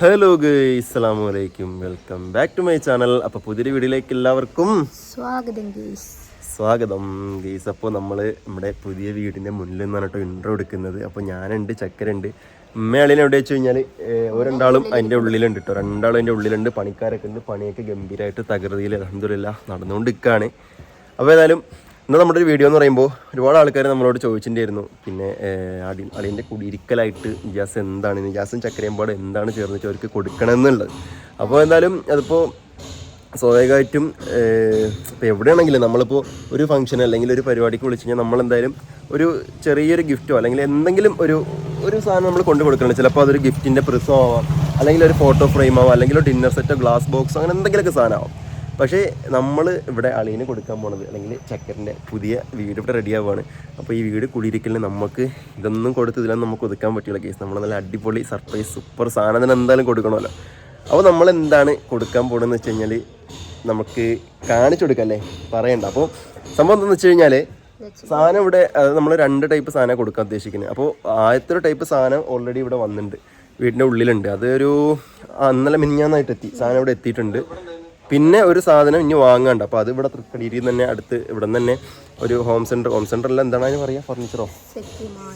Hello അസ്സലാമു അലൈക്കും welcome back to my channel അപ്പോൾ പുതിയൊരു വീഡിയോയിലേക്ക് എല്ലാവർക്കും സ്വാഗതം ഗീസ് സ്വാഗതം. ഗീസ് അപ്പോൾ നമ്മൾ നമ്മുടെ പുതിയ വീടിന്റെ മുന്നിൽ നിന്നാണ് കേട്ടോ ഇൻട്രോ എടുക്കുന്നത്. അപ്പോൾ ഞാനുണ്ട് ചക്കരുണ്ട്. ഉമ്മയാളിനെ എവിടെ വെച്ച് കഴിഞ്ഞാൽ ഒരണ്ടാളും അതിന്റെ ഉള്ളിലുണ്ട് കേട്ടോ രണ്ടാളും അതിന്റെ ഉള്ളിലുണ്ട്. പണിക്കാരൊക്കെ ഉണ്ട്. പണിയൊക്കെ ഗംഭീരമായിട്ട് തകൃതിയിൽ അലഹമില്ല നടന്നുകൊണ്ട് നിൽക്കുകയാണ് അപ്പോൾ ഏതായാലും ഇന്ന് നമ്മുടെ ഒരു വീഡിയോ എന്ന് പറയുമ്പോൾ ഒരുപാട് ആൾക്കാർ നമ്മളോട് ചോദിച്ചിട്ടുണ്ടായിരുന്നു. പിന്നെ അടി അളിയന്റെ കുടിയിരിക്കലായിട്ട് ഗ്യാസ് എന്താണ്? ഗ്യാസും ചക്കരയമ്പാട് എന്താണ് ചേർന്നിട്ട് അവർക്ക് കൊടുക്കണമെന്നുള്ളത്. അപ്പോൾ എന്തായാലും അതിപ്പോൾ സ്വാഭാവികമായിട്ടും ഇപ്പോൾ എവിടെയാണെങ്കിലും നമ്മളിപ്പോൾ ഒരു ഫംഗ്ഷൻ അല്ലെങ്കിൽ ഒരു പരിപാടിക്ക് വിളിച്ചു കഴിഞ്ഞാൽ നമ്മളെന്തായാലും ഒരു ചെറിയൊരു ഗിഫ്റ്റോ അല്ലെങ്കിൽ എന്തെങ്കിലും ഒരു ഒരു സാധനം നമ്മൾ കൊണ്ടു കൊടുക്കണം ചിലപ്പോൾ അതൊരു ഗിഫ്റ്റിന്റെ പ്രിസോ ആവാം അല്ലെങ്കിൽ ഒരു ഫോട്ടോ ഫ്രെയിം ആവാം അല്ലെങ്കിൽ ഒരു ഡിന്നർ സെറ്റോ ഗ്ലാസ് ബോക്സോ അങ്ങനെ എന്തെങ്കിലുമൊക്കെ സാധനമാവും പക്ഷേ നമ്മൾ ഇവിടെ അളിയന് കൊടുക്കാൻ പോണത് അല്ലെങ്കിൽ ചക്കറിന്റെ പുതിയ വീട് ഇവിടെ റെഡി ആവുകയാണ് അപ്പോൾ ഈ വീട് കുടിയിരിക്കലിന് നമുക്ക് ഇതൊന്നും കൊടുത്ത് ഇതിലൊന്നും നമുക്ക് ഒതുക്കാൻ പറ്റില്ല കേസ് നമ്മൾ നല്ല അടിപൊളി സർപ്രൈസ് സൂപ്പർ സാധനം തന്നെ എന്തായാലും കൊടുക്കണമല്ലോ. അപ്പോൾ നമ്മൾ എന്താണ് കൊടുക്കാൻ പോകണമെന്ന് വെച്ച് കഴിഞ്ഞാൽ നമുക്ക് കാണിച്ചു കൊടുക്കാം അല്ലേ? പറയണ്ട. അപ്പോൾ സംഭവം എന്താണെന്ന് വെച്ച് കഴിഞ്ഞാൽ സാധനം ഇവിടെ നമ്മൾ രണ്ട് ടൈപ്പ് സാധനം കൊടുക്കാൻ ഉദ്ദേശിക്കുന്നത് അപ്പോൾ ആദ്യത്തെ ടൈപ്പ് സാധനം ഓൾറെഡി ഇവിടെ വന്നിട്ടുണ്ട് വീടിന്റെ ഉള്ളിലുണ്ട്. അതൊരു ഇന്നലെ മിനിഞ്ഞാന്നായിട്ട് എത്തി സാധനം ഇവിടെ എത്തിയിട്ടുണ്ട്. പിന്നെ ഒരു സാധനം ഇനി വാങ്ങണ്ട. അപ്പോൾ അത് ഇവിടെ തൃക്കടിയിൽ തന്നെ അടുത്ത് ഇവിടെ തന്നെ ഒരു ഹോം സെന്റർ ഹോം സെന്ററിൽ എന്താണ് അതിന് പറയുക? ഫർണിച്ചറോ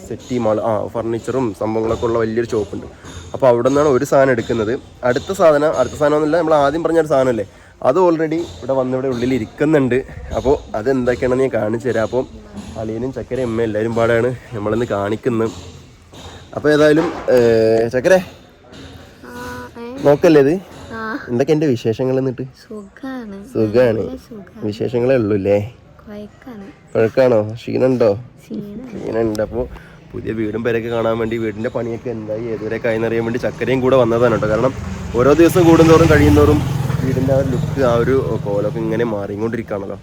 സെറ്റി മാൾ ആ ഫർണിച്ചറും സംഭവങ്ങളൊക്കെ ഉള്ള വലിയൊരു ഷോപ്പുണ്ട് അപ്പോൾ അവിടെ നിന്നാണ് ഒരു സാധനം എടുക്കുന്നത്. അടുത്ത സാധനം അടുത്ത സാധനം എന്നല്ല നമ്മൾ ആദ്യം പറഞ്ഞ ഒരു സാധനമല്ലേ? അത് ഓൾറെഡി ഇവിടെ വന്ന് ഇവിടെ ഉള്ളിൽ ഇരിക്കുന്നുണ്ട്. അപ്പോൾ അത് എന്തൊക്കെയാണെന്ന് ഞാൻ കാണിച്ചു തരാം. അപ്പോൾ അളിയനും ചക്കര അമ്മ എല്ലാവരും പാടാണ്. നമ്മളിന്ന് കാണിക്കുന്നത് അപ്പോൾ ഏതായാലും ചക്കരേ? നോക്കല്ലേ ഇത്? എന്തൊക്കെ എന്റെ വിശേഷങ്ങൾ എന്നിട്ട്? സുഖാണ്. വിശേഷങ്ങളേ ഉള്ളൂ അല്ലേ കുഴക്കാണോ. ക്ഷീണുണ്ടോ ക്ഷീണം ക്ഷീണുണ്ട്. അപ്പോൾ പുതിയ വീടും പേരൊക്കെ കാണാൻ വേണ്ടി വീടിന്റെ പണിയൊക്കെ എന്തായി? ഏതുവരെ ആയെന്നറിയാൻ വേണ്ടി ചക്കരയും കൂടെ വന്നതാണ് കേട്ടോ. കാരണം ഓരോ ദിവസം കൂടുന്തോറും കഴിയുന്നോറും വീടിന്റെ ആ ഒരു ലുക്ക് ആ ഒരു കോലൊക്കെ ഇങ്ങനെ മാറിക്കൊണ്ടിരിക്കുകയാണല്ലോ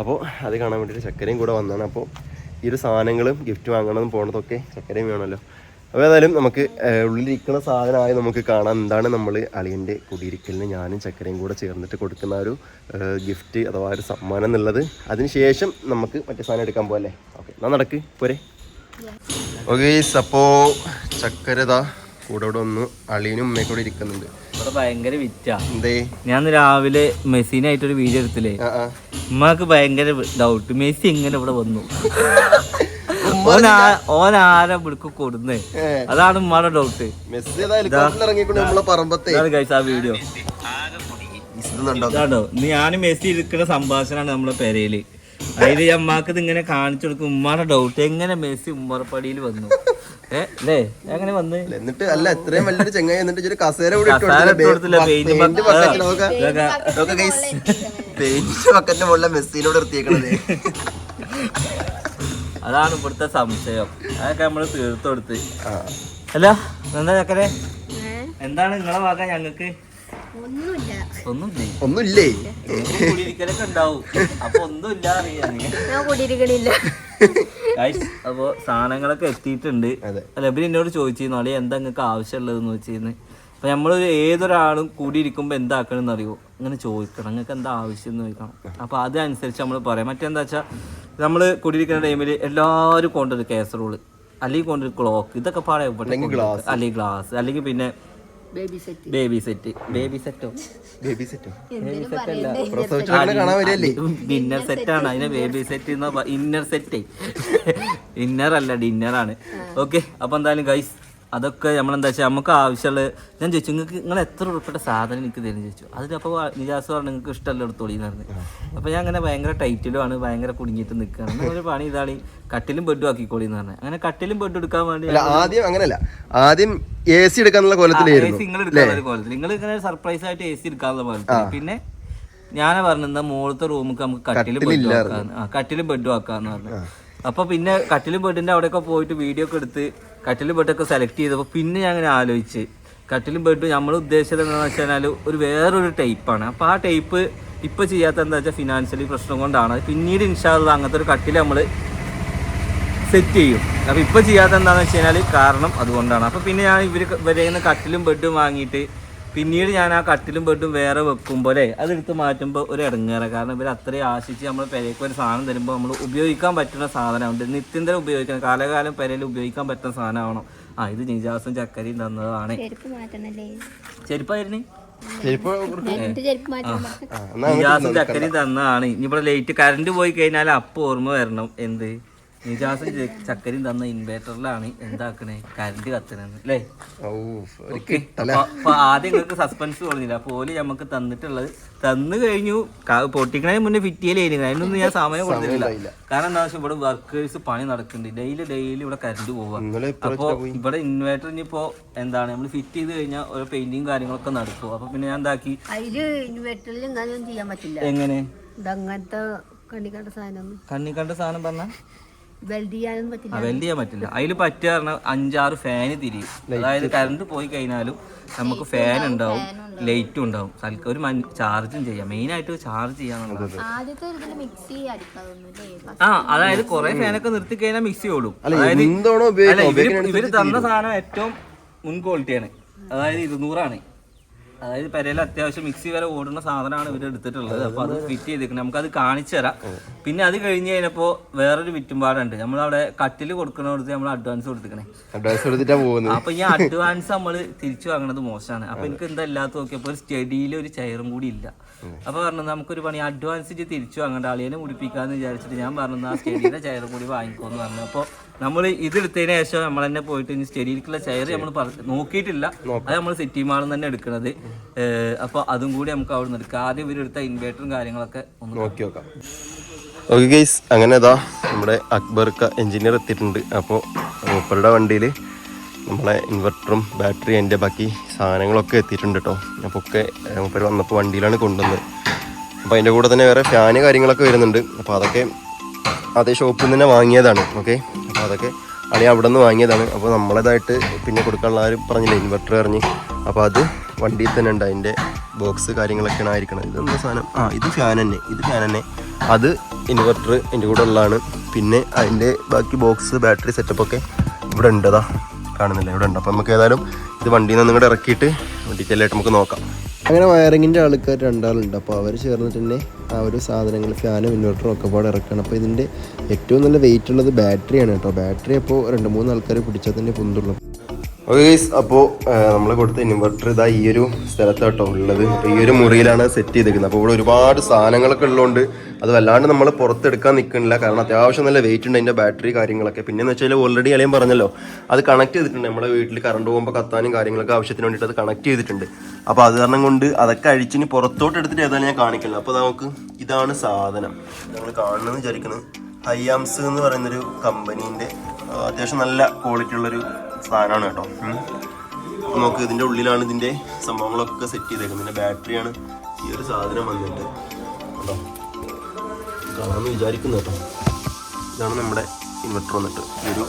അപ്പോൾ അത് കാണാൻ വേണ്ടിയിട്ട് ചക്കരയും കൂടെ വന്നതാണ്. അപ്പോൾ ഈ ഒരു സാധനങ്ങളും ഗിഫ്റ്റ് വാങ്ങണതും പോണതൊക്കെ ചക്കരയും വേണമല്ലോ. അപ്പോൾ ഏതായാലും നമുക്ക് ഉള്ളിലിരിക്കുന്ന സാധനമായി നമുക്ക് കാണാം എന്താണ് നമ്മൾ അളിയന്റെ കുടിയിരിക്കലിന് ഞാനും ചക്കരയും കൂടെ ചേർന്നിട്ട് കൊടുക്കുന്ന ഒരു ഗിഫ്റ്റ് അഥവാ ഒരു സമ്മാനം എന്നുള്ളത്. അതിനുശേഷം നമുക്ക് മറ്റേ സാധനം എടുക്കാൻ പോകല്ലേ ഓക്കെ എന്നാൽ നടക്ക് പോരെ. ഓക്കെ അപ്പോൾ ചക്കരതാ കൂടെ ഇവിടെ ഒന്ന് അളിയനും ഉമ്മയും കൂടെ ഇരിക്കുന്നുണ്ട്. ഇവിടെ ഭയങ്കര വിറ്റാ. എന്തേ? ഞാൻ രാവിലെ മെസ്സിനായിട്ടൊരു വീഡിയോ എടുത്തില്ലേ? ഉമ്മക്ക് ഭയങ്കര ഡൗട്ട് മെസ്സി എങ്ങനെ ഇവിടെ വന്നു. ഇവിടേക്ക് കൊടുന്നേ. അതാണ് ഉമ്മാടെ ഡൗട്ട് മെസ്സി ഇറങ്ങിക്കൊണ്ട് നമ്മളെ പറമ്പത്തെ. ആ വീഡിയോ ഞാൻ മെസ്സി ഇരിക്കുന്ന സംഭാഷണമാണ് നമ്മളെ പെരയിൽ. അതിൽ അമ്മാക്ക് ഇത് ഇങ്ങനെ കാണിച്ചു കൊടുക്കും. ഉമ്മാടെ ഡൗട്ട് എങ്ങനെ മെസ്സി ഉമ്മറപ്പടിയിൽ വന്നു? ഏ അല്ലേ എങ്ങനെ വന്ന്? എന്നിട്ട് അല്ല ഇത്രയും വലിയൊരു ചെങ്ങായി എന്നിട്ട് ഒരു കസേര പെയിന്റ് പെയിന്റ് നോക്ക. നോക്ക guys. പെയിന്റ് ബക്കറ്റിന്റെ മുകളിലെ മെസ്സിനോട് നിർത്തിയേക്കണത്. അതാണ് ഇവിടുത്തെ സംശയം. അതൊക്കെ നമ്മൾ തീർത്തു കൊടുത്ത്. അല്ല എന്താ ചക്കരെ? എന്താണ് നിങ്ങളെ വാക്ക ഞങ്ങക്ക് ഒന്നുമില്ല. ഒന്നും ഒന്നുമില്ലേ? കുടിയിരിക്കലൊക്കെ ഉണ്ടാവും. അപ്പൊ ഒന്നുമില്ല അറിയാം അപ്പൊ സാധനങ്ങളൊക്കെ എത്തിയിട്ടുണ്ട്. അല്ലെ ഇവർ എന്നോട് ചോദിച്ചിരുന്നു അല്ലെ എന്താ നിങ്ങൾക്ക് ആവശ്യമുള്ളതെന്ന് ചോദിച്ചിരുന്നു? അപ്പൊ നമ്മൾ ഏതൊരാളും കൂടിയിരിക്കുമ്പോൾ എന്താക്കണം എന്നറിയോ അങ്ങനെ ചോദിക്കണം. നിങ്ങൾക്ക് എന്താ ആവശ്യം എന്ന് ചോദിക്കണം. അപ്പൊ അതനുസരിച്ച് നമ്മൾ പറയാം. മറ്റെന്താ വെച്ചാൽ നമ്മൾ കൂടിയിരിക്കുന്ന ടൈമിൽ എല്ലാവരും കൊണ്ടൊരു കേസറോൾ അല്ലെങ്കിൽ കൊണ്ടൊരു ക്ലോക്ക് ഇതൊക്കെ പാടെ അല്ലെങ്കിൽ ഗ്ലാസ് അല്ലെങ്കിൽ പിന്നെ baby set baby set baby സെറ്റോ ഡിന്നർ സെറ്റ് ആണ്. അതിനെ baby set inner set inner അല്ല ഡിന്നർ ആണ്. ഓക്കെ അപ്പൊ എന്തായാലും ഗൈസ് അതൊക്കെ നമ്മളെന്താ വെച്ചാൽ നമുക്ക് ആവശ്യമുള്ള ഞാൻ ചോദിച്ചു നിങ്ങൾക്ക് നിങ്ങൾ എത്ര ഉൾപ്പെട്ട സാധനം എനിക്ക് തരും ചോദിച്ചു. അതിൽ അപ്പോൾ നിജാസ് പറഞ്ഞു നിങ്ങൾക്ക് ഇഷ്ടമല്ല എടുത്തോളി എന്ന് പറഞ്ഞു. അപ്പോൾ ഞാൻ അങ്ങനെ ഭയങ്കര ടൈറ്റിലുമാണ് ഭയങ്കര കുടുങ്ങിയിട്ട് നിൽക്കുകയാണ് ഒരു പണി ഇതാണ് ഈ കട്ടിലും ബെഡും ആക്കിക്കോളി എന്ന് പറഞ്ഞു. അങ്ങനെ കട്ടിലും ബെഡും എടുക്കാൻ വേണ്ടി ആദ്യം അങ്ങനെയല്ല. ആദ്യം എ സി എടുക്കാനുള്ള കൊലത്തിലായിരുന്നു നിങ്ങൾ എടുക്കാനുള്ള കോലത്തിൽ നിങ്ങൾ ഇങ്ങനെ സർപ്രൈസ് ആയിട്ട് എ സി എടുക്കാനുള്ള കോലത്തിൽ പിന്നെ ഞാൻ പറഞ്ഞ മുകളിലത്തെ റൂമിൽ നമുക്ക് കട്ടിലും ബെഡും ആക്കാന്ന്. ആ കട്ടിലും ബെഡും ആക്കാന്ന് പറഞ്ഞു. അപ്പൊ പിന്നെ കട്ടിലും ബെഡിന്റെ അവിടെയൊക്കെ പോയിട്ട് വീഡിയോ ഒക്കെ എടുത്ത് കട്ടിലും ബെഡൊക്കെ സെലക്ട് ചെയ്തപ്പോൾ പിന്നെ ഞാൻ അങ്ങനെ ആലോചിച്ച്. കട്ടിലും ബെഡും നമ്മൾ ഉദ്ദേശിച്ചത് എന്താണെന്ന് വെച്ചാൽ ഒരു വേറൊരു ടൈപ്പാണ് അപ്പോൾ ആ ടൈപ്പ് ഇപ്പോൾ ചെയ്യാത്ത എന്താ വെച്ചാൽ ഫിനാൻഷ്യലി പ്രശ്നം കൊണ്ടാണ്. പിന്നീട് ഇൻഷാല്ല അങ്ങനത്തെ ഒരു കട്ടിൽ നമ്മൾ സെറ്റ് ചെയ്യും. അപ്പോൾ ഇപ്പോൾ ചെയ്യാത്ത എന്താണെന്ന് വെച്ച് കഴിഞ്ഞാൽ കാരണം അതുകൊണ്ടാണ്. അപ്പോൾ പിന്നെ ഞാൻ ഇവർ ഇവരെ കട്ടിലും ബെഡും വാങ്ങിയിട്ട് പിന്നീട് ഞാൻ ആ കട്ടിലും ബെഡും വേറെ വെക്കുമ്പോൾ അല്ലേ അതെടുത്ത് മാറ്റുമ്പോൾ ഒരു ഇടങ്ങേറ. കാരണം ഇവർ അത്രയും ആശിച്ച് നമ്മൾ പെരയ്ക്ക് ഒരു സാധനം തരുമ്പോൾ നമ്മൾ ഉപയോഗിക്കാൻ പറ്റുന്ന സാധനമുണ്ട് നിത്യന്തരം ഉപയോഗിക്കണം. കാലകാലം പെരയിൽ ഉപയോഗിക്കാൻ പറ്റുന്ന സാധനമാണോ ആ ഇത് നിജാസും ചക്കരയും തന്നതാണ്. ചെരുപ്പായിരുന്നേ? നിജാസും ചക്കരയും തന്നതാണ്. ഇനിയിവിടെ ലൈറ്റ് കറണ്ട് പോയി കഴിഞ്ഞാൽ അപ്പൊ ഓർമ്മ വരണം. എന്ത്? നിജാസും ചക്കരയും തന്ന ഇൻവേർട്ടറിലാണ് എന്താക്കണേ? കറണ്ട് കത്തണെന്ന് അല്ലേ. അപ്പൊ ആദ്യം നിങ്ങൾക്ക് സസ്പെൻസ് തോന്നില്ല പോലും നമുക്ക് തന്നിട്ടുള്ളത് തന്നു കഴിഞ്ഞു പൊട്ടിക്കണേ പൊട്ടിക്കണതിന് മുന്നേ ഫിറ്റ് ചെയ്യലായിരുന്നു അതിനൊന്നും ഞാൻ സമയം കൊടുത്തിട്ടില്ല. കാരണം എന്താ വെച്ചാൽ ഇവിടെ വർക്കേഴ്സ് പണി നടക്കുന്നുണ്ട്. ഡെയിലി ഡെയിലി ഇവിടെ കറണ്ട് പോവാ. ഇന്നലെ ഇപ്പൊ അപ്പൊ ഇവിടെ ഇൻവേർട്ടർ ഇനിയിപ്പോ എന്താണ്? നമ്മൾ ഫിറ്റ് ചെയ്ത് കഴിഞ്ഞാൽ ഓരോ പെയിന്റിങ് കാര്യങ്ങളൊക്കെ നടക്കും. അപ്പൊ പിന്നെ ഞാൻ എന്താക്കി? എങ്ങനെ കണ്ണിക്കണ്ട കണ്ണി കണ്ട സാധനമൊന്നും കണ്ണി കണ്ട സാധനം. പറഞ്ഞാൽ വെൽഡ് ചെയ്യാൻ പറ്റില്ല. അതിൽ പറ്റുക പറഞ്ഞാൽ അഞ്ചാറ് ഫാന് തിരിയും. അതായത് കറണ്ട് പോയി കഴിഞ്ഞാലും നമുക്ക് ഫാൻ ഉണ്ടാവും ലൈറ്റും ഉണ്ടാവും. തൽക്ക ഒരു ചാർജും ചെയ്യാം. മെയിൻ ആയിട്ട് ചാർജ് ചെയ്യാന്നുള്ളത് ആ അതായത് കുറെ ഫാനൊക്കെ നിർത്തി കഴിഞ്ഞാൽ മിക്സി ഓടും അതായത് ഇവർ തന്ന സാധനം ഏറ്റവും മുൻ ക്വാളിറ്റിയാണ് അതായത് ഇരുന്നൂറാണ്. അതായത് പെരയിൽ അത്യാവശ്യം മിക്സി വരെ ഓടുന്ന സാധനമാണ് ഇവർ എടുത്തിട്ടുള്ളത്. അപ്പൊ അത് ഫിറ്റ് ചെയ്തിരിക്കുന്നത് നമുക്ക് അത് കാണിച്ചു തരാം. പിന്നെ അത് കഴിഞ്ഞ് കഴിഞ്ഞപ്പോ വേറൊരു വിറ്റുംപാടുണ്ട് നമ്മളവിടെ കട്ടിൽ കൊടുക്കണോടത്ത് നമ്മൾ അഡ്വാൻസ് കൊടുത്തിരിക്കണേ. അഡ്വാൻസ് എടുത്തിട്ടാ പോകുന്നത്. അപ്പൊ ഈ അഡ്വാൻസ് നമ്മൾ തിരിച്ചു വാങ്ങണത് മോശമാണ്. അപ്പൊ എനിക്ക് എന്താ ഇല്ലാത്ത നോക്കിയപ്പോ ഒരു സ്റ്റഡിയിൽ ഒരു ചെയറും കൂടി ഇല്ല. അപ്പൊ പറഞ്ഞു നമുക്കൊരു പണി. അഡ്വാൻസ് തിരിച്ചു വാങ്ങേണ്ട. ആളിയെ മുടിപ്പിക്കാന്ന് വിചാരിച്ചിട്ട് ഞാൻ പറഞ്ഞു ആ സ്റ്റഡിയുടെ ചെയറും കൂടി വാങ്ങിക്കോന്ന് പറഞ്ഞു. അപ്പൊ നമ്മൾ ഇതെടുത്തതിന് ശേഷം നമ്മൾ തന്നെ പോയിട്ട് ഇനി സ്റ്റഡിയിലേക്കുള്ള ചെയർ നമ്മൾ നോക്കിയിട്ടില്ല. അത് നമ്മൾ സിറ്റി മാളിൽ തന്നെ എടുക്കുന്നത് അപ്പോൾ അപ്പൊ അതും കൂടി നമുക്ക് അവിടെ നിന്ന് എടുക്കാം. ആദ്യം ഇവരെടുത്ത ഇൻവേർട്ടറും കാര്യങ്ങളൊക്കെ ഒന്ന് നോക്കി നോക്കാം. ഓക്കെ ഗൈസ് അങ്ങനെ ഇതാ നമ്മുടെ അക്ബർക്ക എഞ്ചിനീയർ എത്തിയിട്ടുണ്ട്. അപ്പോൾ മൂപ്പരുടെ വണ്ടിയിൽ നമ്മളെ ഇൻവെർട്ടറും ബാറ്ററി അതിന്റെ ബാക്കി സാധനങ്ങളൊക്കെ എത്തിയിട്ടുണ്ട് കേട്ടോ അപ്പോൾ ഒക്കെ മൂപ്പർ വന്നപ്പോൾ വണ്ടിയിലാണ് കൊണ്ടുവന്നത്. അപ്പോൾ അതിന്റെ കൂടെ തന്നെ വേറെ ഫാന് കാര്യങ്ങളൊക്കെ വരുന്നുണ്ട്. അപ്പോൾ അതൊക്കെ അതേ ഷോപ്പിൽ നിന്ന് തന്നെ വാങ്ങിയതാണ്. ഓക്കെ അപ്പോൾ അതൊക്കെ അളി അവിടെ നിന്ന് വാങ്ങിയതാണ്. അപ്പോൾ നമ്മളേതായിട്ട് പിന്നെ കൊടുക്കാനുള്ള ആരും പറഞ്ഞില്ല ഇൻവെർട്ടർ അറിഞ്ഞ് അപ്പോൾ അത് വണ്ടിയിൽ തന്നെ ഉണ്ട്. അതിന്റെ ബോക്സ് കാര്യങ്ങളൊക്കെയാണ് ആയിരിക്കണം ഇതെന്താ സാധനം? ആ ഇത് ഫാൻ തന്നെ. ഇത് ഫാൻ തന്നെ. അത് ഇൻവെർട്ടർ എന്റെ കൂടെ ഉള്ളതാണ്. പിന്നെ അതിന്റെ ബാക്കി ബോക്സ് ബാറ്ററി സെറ്റപ്പൊക്കെ ഇവിടെ ഉണ്ടതാ കാണുന്നില്ല ഇവിടെ ഉണ്ട് അപ്പോൾ നമുക്ക് ഏതായാലും ഇത് വണ്ടിയിൽ നിന്ന് നിങ്ങളുടെ ഇറക്കിയിട്ട് ഡീറ്റെയിൽ ആയിട്ട് നമുക്ക് നോക്കാം. അങ്ങനെ വയറിങ്ങിന്റെ ആൾക്കാർ രണ്ടാളുണ്ട്. അപ്പോൾ അവർ ചേർന്നിട്ട് തന്നെ ആ ഒരു സാധനങ്ങൾ ഫാനും ഇൻവെർട്ടറും ഒക്കെ പാടെ ഇറക്കണം. അപ്പോൾ ഇതിന്റെ ഏറ്റവും നല്ല വെയിറ്റ് ഉള്ളത് ബാറ്ററിയാണ് കേട്ടോ. ബാറ്ററി അപ്പോൾ രണ്ട് മൂന്ന് ആൾക്കാർ പിടിച്ചാൽ തന്നെ പൊന്തുള്ളൂ. ഓക്കെ അപ്പോൾ നമ്മൾ കൊടുത്ത ഇൻവെർട്ടർ ഇതാ ഈ ഒരു സ്ഥലത്താട്ടോ ഉള്ളത്. അപ്പോൾ ഈ ഒരു മുറിയിലാണ് സെറ്റ് ചെയ്തിരിക്കുന്നത് അപ്പോൾ ഇവിടെ ഒരുപാട് സാധനങ്ങളൊക്കെ ഉള്ളതുകൊണ്ട് അത് വല്ലാണ്ട് നമ്മൾ പുറത്തെടുക്കാൻ നിൽക്കുന്നില്ല കാരണം അത്യാവശ്യം നല്ല വെയിറ്റ് ഉണ്ട് അതിന്റെ ബാറ്ററി കാര്യങ്ങളൊക്കെ. പിന്നെ എന്ന് വെച്ചാൽ ഓൾറെഡി അളിയും പറഞ്ഞല്ലോ അത് കണക്ട് ചെയ്തിട്ടുണ്ട്. നമ്മുടെ വീട്ടിൽ കറണ്ട് പോകുമ്പോൾ കത്താനും കാര്യങ്ങളൊക്കെ ആവശ്യത്തിന് വേണ്ടിയിട്ട് അത് കണക്ട് ചെയ്തിട്ടുണ്ട്. അപ്പോൾ അത് കാരണം കൊണ്ട് അതൊക്കെ അഴിച്ചിന് പുറത്തോട്ട് എടുത്തിട്ട് ഏതാണ് ഞാൻ കാണിക്കുന്നത് അപ്പോൾ നമുക്ക് ഇതാണ് സാധനം. നമ്മൾ കാണണമെന്ന് വിചാരിക്കുന്നത്. ഹൈയാംസ് എന്ന് പറയുന്നൊരു കമ്പനീന്റെ അത്യാവശ്യം നല്ല ക്വാളിറ്റി ഉള്ളൊരു സാധനമാണ് കേട്ടോ. അപ്പം അപ്പോൾ നമുക്ക് ഇതിന്റെ ഉള്ളിലാണ് ഇതിന്റെ സംഭവങ്ങളൊക്കെ സെറ്റ് ചെയ്തേക്കുന്നത്. ഇതിന്റെ ബാറ്ററിയാണ് ഈ ഒരു സാധനം വന്നിട്ട് കേട്ടോ. കാണാമെന്ന് വിചാരിക്കുന്നു കേട്ടോ. ഇതാണ് നമ്മുടെ ഇൻവെർട്ടർ വന്നിട്ട്. ഈ ഒരു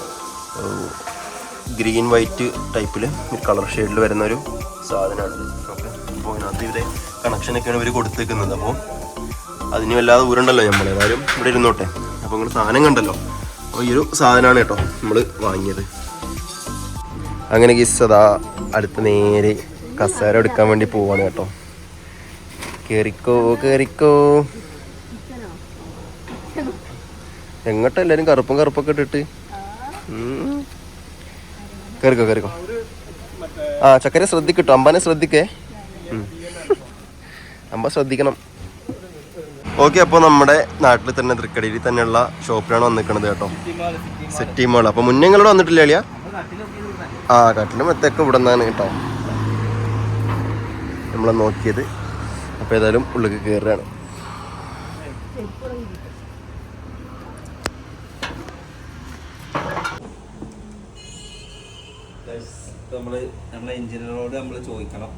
ഗ്രീൻ വൈറ്റ് ടൈപ്പിൽ ഒരു കളർ ഷെയ്ഡിൽ വരുന്ന ഒരു സാധനമാണ് ഓക്കെ. അപ്പോൾ ഇതിനകത്ത് ഇവരെ കണക്ഷനൊക്കെയാണ് ഇവർ കൊടുത്തേക്കുന്നത്. അപ്പോൾ അതിന് വല്ലാതെ ഊരുണ്ടല്ലോ നമ്മൾ ഏതായാലും ഇവിടെ ഇരുന്നോട്ടെ. അപ്പോൾ നിങ്ങൾ സാധനം കണ്ടല്ലോ. ഈ ഒരു സാധനമാണ് കേട്ടോ നമ്മൾ വാങ്ങിയത്. അങ്ങനെ ഗിസ്സതാ അടുത്ത് നേരെ കസേര എടുക്കാൻ വേണ്ടി പോവാണ് കേട്ടോ. കേറിക്കോ കേറിക്കോ. എങ്ങോട്ടാ എല്ലാരും കറുപ്പും കറുപ്പൊക്കെ ഇട്ടിട്ട്. കേറിക്കോ കേറിക്കോ. ആ ചക്കരെ ശ്രദ്ധിക്കട്ടോ അമ്പാനെ ശ്രദ്ധിക്കേ. അമ്പ ശ്രദ്ധിക്കണം. ഓക്കെ അപ്പോൾ നമ്മുടെ നാട്ടിൽ തന്നെ തൃക്കടിയിൽ തന്നെയുള്ള ഷോപ്പിലാണ് വന്നിരിക്കുന്നത് കേട്ടോ. സെറ്റി മോൾ അപ്പോൾ മുന്നേ നിങ്ങളോട് വന്നിട്ടില്ല അളിയ? ആ കാട്ടിലും മെത്തൊക്കെ ഇവിടെ നിന്നാണ് കേട്ടോ. നമ്മളെ നോക്കിയത്. അപ്പോൾ ഏതായാലും ഉള്ളിൽ കയറുകയാണ് നമ്മൾ നമ്മളെ എഞ്ചിനീയറോട് നമ്മൾ ചോദിക്കണം.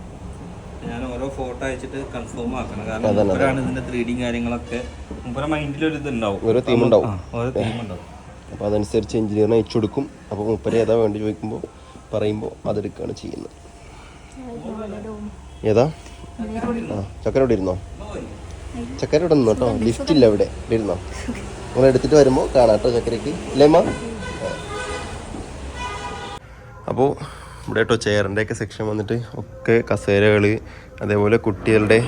ഞാൻ ഓരോ ഫോട്ടോ അയച്ചിട്ട് കൺഫേം ആക്കണം. കാരണം മുപ്പരാണ് ഇതിന്റെ ത്രീ കാര്യങ്ങളൊക്കെ മുമ്പേ മൈൻഡിൽ ഒരു ഇതുണ്ടാവും. ഓരോ തീം ഉണ്ടാവും. ഓരോ തീം ഉണ്ടാവും. അപ്പോൾ അതനുസരിച്ച് എഞ്ചിനീയറിനെ അയച്ചു കൊടുക്കും അപ്പോൾ മുപ്പര് ഏതാ വേണ്ടി ചോദിക്കുമ്പോൾ പറയുമ്പോൾ അതെടുക്കുകയാണ് ചെയ്യുന്നത്. ഏതാ? ആ ചക്കരോടെ ഇരുന്നോ? ചക്കരോടെ നിന്നോ കേട്ടോ ലിഫ്റ്റ് ഇല്ല ഇവിടെ. ഇവിടെ ഇരുന്നോ? നിങ്ങൾ എടുത്തിട്ട് വരുമ്പോൾ കാണാം കേട്ടോ ചക്കരയ്ക്ക്. ഇല്ലേമ്മ അപ്പോൾ ഇവിടെ കേട്ടോ ചെയറിന്റെ ഒക്കെ സെക്ഷൻ വന്നിട്ട് ഒക്കെ കസേരകൾ അതേപോലെ കുട്ടികളുടെ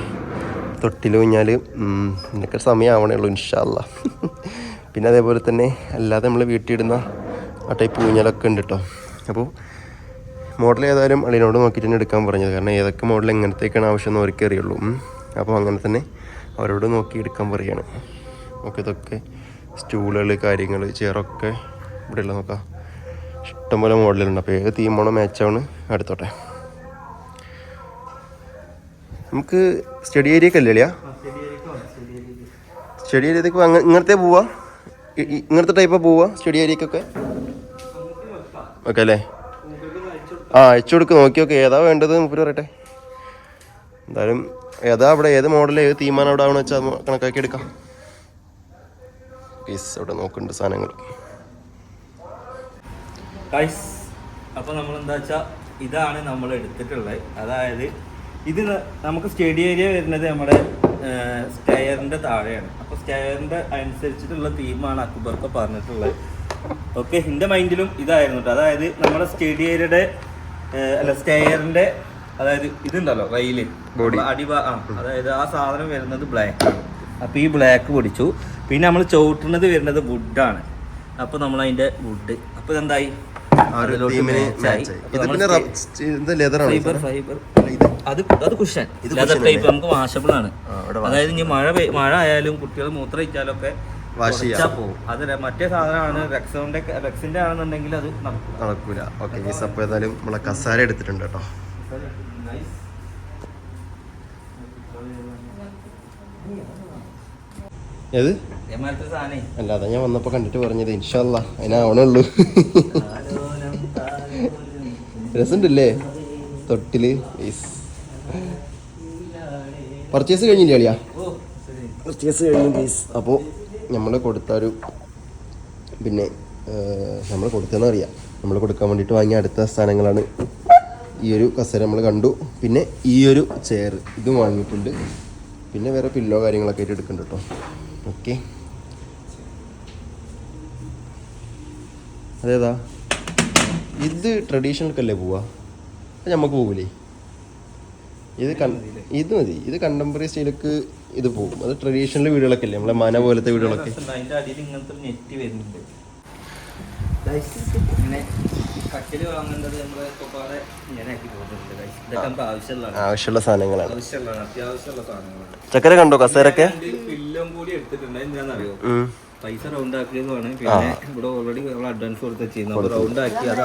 തൊട്ടിൽ കഴിഞ്ഞാൽ ഇതിനൊക്കെ സമയമാവണേ ഉള്ളൂ ഇൻഷാല്ല പിന്നെ അതേപോലെ തന്നെ അല്ലാതെ നമ്മൾ വീട്ടിലിടുന്ന ആ ടൈപ്പ് ഊഞ്ഞാലൊക്കെ ഉണ്ട് കേട്ടോ അപ്പോൾ മോഡൽ ഏതായാലും അളിനോട് നോക്കിയിട്ട് തന്നെ എടുക്കാൻ പറഞ്ഞത്. കാരണം ഏതൊക്കെ മോഡൽ എങ്ങനത്തേക്കാണ് ആവശ്യം എന്ന് അവർക്ക് അറിയുള്ളൂ. അപ്പോൾ അങ്ങനെ തന്നെ അവരോട് നോക്കി എടുക്കാൻ പറയുകയാണ് ഓക്കെ ഇതൊക്കെ സ്റ്റൂളുകൾ കാര്യങ്ങൾ ചെയറൊക്കെ ഇവിടെയുള്ള നോക്കാം. ഇഷ്ടംപോലെ മോഡലുണ്ട് അപ്പോൾ ഏത് തീമാണോ മാച്ചാണ് അടുത്തോട്ടെ. നമുക്ക് സ്റ്റഡി ഏരിയക്ക് അല്ലേ സ്റ്റഡി അങ്ങ ഇങ്ങനത്തെ പോവാ? ഇങ്ങനത്തെ ടൈപ്പ് പോവാ സ്റ്റഡി ഏരിയക്കൊക്കെ ഓക്കെ അല്ലേ? ആ അയച്ചു കൊടുക്ക് നോക്കി നോക്കി. ഏതാ വേണ്ടത് മുപ്പര് പറയട്ടെ. എന്തായാലും ഏതാ അവിടെ ഏത് മോഡൽ ഏത് തീരുമാനം അവിടെ ആവണമെന്ന് വെച്ചാൽ കണക്കാക്കി എടുക്കാം പീസ് അവിടെ നോക്കുന്നുണ്ട് സാധനങ്ങൾ ഗൈസ് അപ്പൊ നമ്മൾ എന്താ വെച്ചാ ഇതാണ് നമ്മൾ എടുത്തിട്ടുള്ളത്. അതായത് ഇത് നമുക്ക് സ്റ്റഡി ഏരിയ വരുന്നത് നമ്മുടെ സ്റ്റെയറിന്റെ താഴെയാണ്. അപ്പോൾ സ്റ്റെയറിന്റെ അനുസരിച്ചിട്ടുള്ള തീമാണ് അക്ബർക്ക് പറഞ്ഞിട്ടുള്ളത്. ഓക്കെ എന്റെ മൈൻഡിലും ഇതായിരുന്നു കേട്ടോ അതായത് നമ്മുടെ സ്റ്റഡി ഏരിയയുടെ അല്ല സ്റ്റെയറിന്റെ അതായത് ഇതുണ്ടല്ലോ റെയിൽ ബോഡി അടിഭാ ആ അതായത് ആ സാധനം വരുന്നത് ബ്ലാക്ക് ആണ്. അപ്പൊ ഈ ബ്ലാക്ക് പൊടിച്ചു. പിന്നെ നമ്മൾ ചവിട്ടുന്നത് വരുന്നത് വുഡാണ് അപ്പോൾ നമ്മൾ അതിന്റെ വുഡ് അപ്പോൾ ഇതെന്തായി? ആ ഒരു അതിലോട്ട് തീമിന് match ആയി. match ആയി. അപ്പൊ ഇത് നമ്മൾ പിന്നെ സ്റ്റേ- റബ്- ഇത് ലെതറാണ് ഫൈബർ ഫൈബർ ഇത് അത് അത് കുഷൻ ഇത് ലെതർ cushion ടൈപ്പ് നമുക്ക് വാഷബിൾ ആണ്. ആ, അതായത് ഇനി മഴ പെയ്- മഴ ആയാലും കുട്ടികൾ മൂത്ര Wash ചെയ്യാം. തുടച്ചാ പോകും മറ്റേ സാധനമാണ് റെക്സോന്റെ റെക്സിന്റെ ആണെന്നുണ്ടെങ്കിൽ അത് നടക്കും നടക്കൂല. ഓക്കെ ഈ സപ്പ് ഏതായാലും നമ്മളെ കസാര എടുത്തിട്ടുണ്ട് കേട്ടോ. ഏത്? എമാരത്തെ സാധനേ. അല്ലാതെ ഞാൻ വന്നപ്പോൾ കണ്ടിട്ട് പറഞ്ഞത് ഇൻഷല്ല അതിനാവണുള്ളൂ രസമുണ്ടല്ലേ? തൊട്ടിൽ. പർച്ചേസ് കഴിഞ്ഞില്ലേ അളിയാ? പർച്ചേസ് കഴിഞ്ഞു പ്ലീസ് അപ്പോൾ നമ്മൾ കൊടുത്ത ഒരു പിന്നെ നമ്മൾ കൊടുത്തതെന്ന് അറിയാം. നമ്മൾ കൊടുക്കാൻ വേണ്ടിയിട്ട് വാങ്ങിയ അടുത്ത സ്ഥാനങ്ങളാണ് ഈ ഒരു കസേര നമ്മൾ കണ്ടു. പിന്നെ ഈ ഒരു ചെയർ ഇതും വാങ്ങിയിട്ടുണ്ട്. പിന്നെ വേറെ പില്ലോ കാര്യങ്ങളൊക്കെ ആയിട്ട് എടുക്കുന്നുണ്ട് കേട്ടോ ഓക്കെ അതേതാ? ഇത് ട്രഡീഷണൽക്കല്ലേ പോവാ? നമുക്ക് പോകൂലേ? ഇത് കൺ ഇത് മതി. ഇത് കണ്ടംപററി സ്റ്റൈലൊക്കെ ഇത് പോകും. അത് ട്രഡീഷണൽ വീടുകളൊക്കെ അല്ലേ നമ്മളെ മന പോലത്തെ വീടുകളൊക്കെ. ആവശ്യമുള്ള സാധനങ്ങളാണ്. ചക്കര കണ്ടോ? കസേരൊക്കെ? കൂടി. പൈസ റൗണ്ട് ആക്കിയതുമാണ്. പിന്നെ ഇവിടെ ഓൾറെഡി നമ്മൾ അഡ്വാൻസ് കൊടുത്ത് ചെയ്യുന്നു അപ്പൊ റൗണ്ട് ആക്കി അത്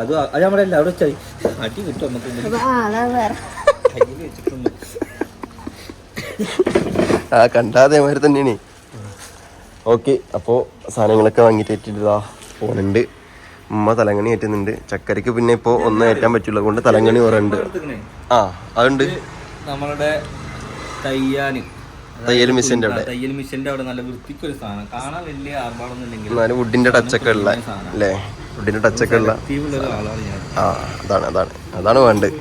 അത് അത് നമ്മുടെ അവിടെ വെച്ചായി അടി കിട്ടും നമുക്ക് ആ അതാ വേറെ. കയ്യിൽ വെച്ചിട്ടുണ്ട്. ആ കണ്ടാ അതേമാതിരി തന്നെയാണ്. ഓക്കെ അപ്പോൾ സാധനങ്ങളൊക്കെ വാങ്ങിയിട്ട് ഏറ്റിട്ടാ പോകുന്നുണ്ട് ഉമ്മ തലങ്ങണി ഏറ്റുന്നുണ്ട് ചക്കരയ്ക്ക് പിന്നെ ഇപ്പോൾ ഒന്നും ഏറ്റാൻ പറ്റുള്ള കൊണ്ട് തലങ്ങണി കുറേ ഉണ്ട്. ആ അതുണ്ട്. നമ്മളുടെ തയ്യാന്. തയ്യൽ മിഷീന്റെ അവിടെ. തയ്യൽ മിഷീന്റെ അവിടെ നല്ല വൃത്തിക്കൊരു സാധനം. കാണാൻ വലിയ ആർഭാടൊന്നും ഇല്ലെങ്കിൽ എന്നാലും വുഡിന്റെ ടച്ചൊക്കെ ഉള്ള അല്ലേ? വുഡിന്റെ ടച്ചൊക്കെ ഉള്ള ആ അതാണ് അതാണ്. അതാണ് വേണ്ടത്.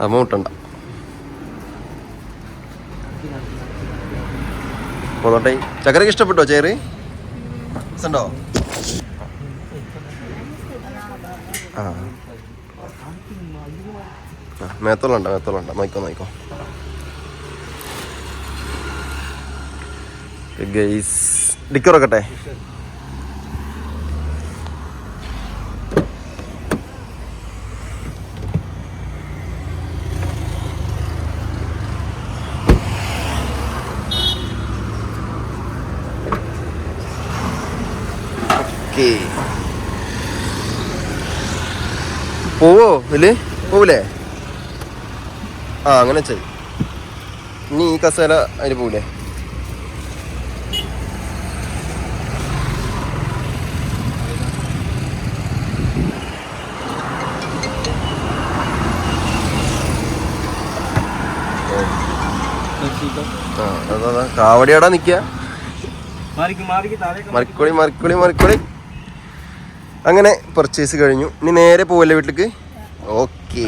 അമ്മ മുട്ടണ്ട. പോന്നോട്ടെ. ചക്കരക്ക് ഇഷ്ടപ്പെട്ടോ ചേറ്? ഉണ്ടോ ആ. ആ, മേത്തോളുണ്ട് മേത്തോളുണ്ട് നോക്കോ നോക്കോ ഗൈസ് ഡിക്കറൊക്കട്ടെ പോവോ ഇതിൽ പോവില്ലേ? ആ അങ്ങനെ ചെയ് ഇനി ഈ കസേര അതിന് പോവില്ലേ ആ അതാ. കാവടിയാടാ നിക്ക. മറിക്കുളി മറിക്കുളി മറിക്കുളി മറിക്കോളി മറിക്കോളി മറിക്കോളി. അങ്ങനെ പർച്ചേസ് കഴിഞ്ഞു. ഇനി നേരെ പോവല്ലേ വീട്ടിലേക്ക്? ഓക്കെ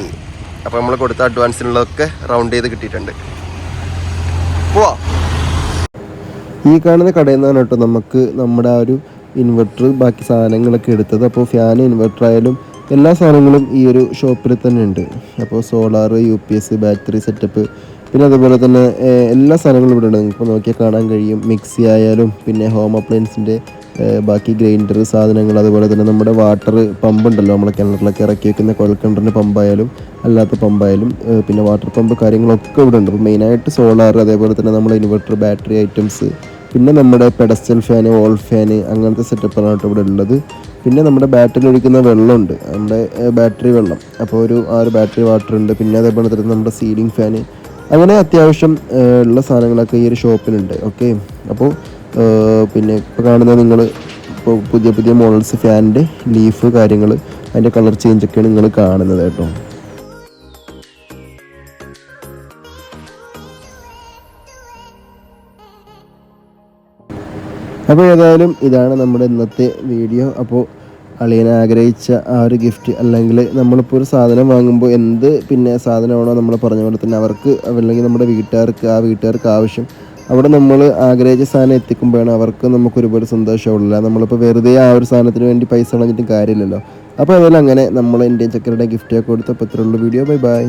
അപ്പോൾ നമ്മൾ കൊടുത്ത അഡ്വാൻസിനുള്ളതൊക്കെ റൗണ്ട് ചെയ്ത് കിട്ടിയിട്ടുണ്ട്. പോവാ. ഈ കാണുന്ന കടയിൽ നിന്നാണ് കേട്ടോ നമുക്ക് നമ്മുടെ ആ ഒരു ഇൻവെർട്ടർ ബാക്കി സാധനങ്ങളൊക്കെ എടുത്തത്. അപ്പോൾ ഫാൻ ഇൻവെർട്ടർ ആയാലും എല്ലാ സാധനങ്ങളും ഈ ഒരു ഷോപ്പിൽ തന്നെ ഉണ്ട്. അപ്പോൾ solar U P S battery setup പിന്നെ അതുപോലെ തന്നെ എല്ലാ സാധനങ്ങളും ഇവിടെ ഉണ്ട്. ഇപ്പോൾ നോക്കിയാൽ കാണാൻ കഴിയും. മിക്സി ആയാലും പിന്നെ ഹോം അപ്ലയൻസിന്റെ ബാക്കി ഗ്രൈൻഡർ സാധനങ്ങൾ അതുപോലെ തന്നെ നമ്മുടെ വാട്ടർ പമ്പ് ഉണ്ടല്ലോ നമ്മളെ കിണറിലൊക്കെ ഇറക്കി വെക്കുന്ന കുഴൽക്കിണറിന്റെ പമ്പായാലും അല്ലാത്ത പമ്പായാലും പിന്നെ വാട്ടർ പമ്പ് കാര്യങ്ങളൊക്കെ ഇവിടെ ഉണ്ട്. അപ്പോൾ മെയിനായിട്ട് സോളാർ അതേപോലെ തന്നെ നമ്മുടെ ഇൻവെർട്ടർ ബാറ്ററി ഐറ്റംസ് പിന്നെ നമ്മുടെ പെഡസ്റ്റൽ ഫാന് ഓൾ ഫാന് അങ്ങനത്തെ സെറ്റപ്പാണ് കേട്ടോ ഇവിടെ ഉള്ളത്. പിന്നെ നമ്മുടെ ബാറ്ററിയിൽ ഒഴിക്കുന്ന വെള്ളമുണ്ട്. നമ്മുടെ ബാറ്ററി വെള്ളം. അപ്പോൾ ഒരു ആ ഒരു ബാറ്ററി വാട്ടർ ഉണ്ട്. പിന്നെ അതേപോലെ തന്നെ നമ്മുടെ സീലിംഗ് ഫാന് അങ്ങനെ അത്യാവശ്യം ഉള്ള സാധനങ്ങളൊക്കെ ഈ ഒരു ഷോപ്പിലുണ്ട്. ഓക്കെ? അപ്പോൾ പിന്നെ ഇപ്പോൾ കാണുന്ന നിങ്ങൾ ഇപ്പോൾ പുതിയ പുതിയ മോഡൽസ് ഫാനിന്റെ ലീഫ് കാര്യങ്ങൾ അതിന്റെ കളർ ചേഞ്ച് ഒക്കെയാണ് നിങ്ങൾ കാണുന്നത് കേട്ടോ. അപ്പോൾ ഏതായാലും ഇതാണ് നമ്മുടെ ഇന്നത്തെ വീഡിയോ. അപ്പോൾ അളിയൻ ആഗ്രഹിച്ച ആ ഒരു ഗിഫ്റ്റ് അല്ലെങ്കിൽ നമ്മളിപ്പോൾ ഒരു സാധനം വാങ്ങുമ്പോൾ എന്ത് പിന്നെ സാധനമാണോ നമ്മൾ പറഞ്ഞ പോലെ തന്നെ അവർക്ക് അല്ലെങ്കിൽ നമ്മുടെ വീട്ടുകാർക്ക് ആ വീട്ടുകാർക്ക് ആവശ്യം. അവിടെ നമ്മൾ ആഗ്രഹിച്ച സാധനം എത്തിക്കുമ്പോഴാണ് അവർക്ക് നമുക്ക് ഒരുപാട് സന്തോഷമുള്ള നമ്മളിപ്പോൾ വെറുതെ ആ ഒരു സാധനത്തിന് വേണ്ടി പൈസ കളഞ്ഞിട്ടും കാര്യമില്ലല്ലോ. അപ്പോൾ അതുപോലെ അങ്ങനെ നമ്മൾ ഇന്ത്യൻ ചക്കരയുടെ ഗിഫ്റ്റൊക്കെ കൊടുത്തപ്പോൾ ഇത്രയുള്ള വീഡിയോ ബൈ ബൈ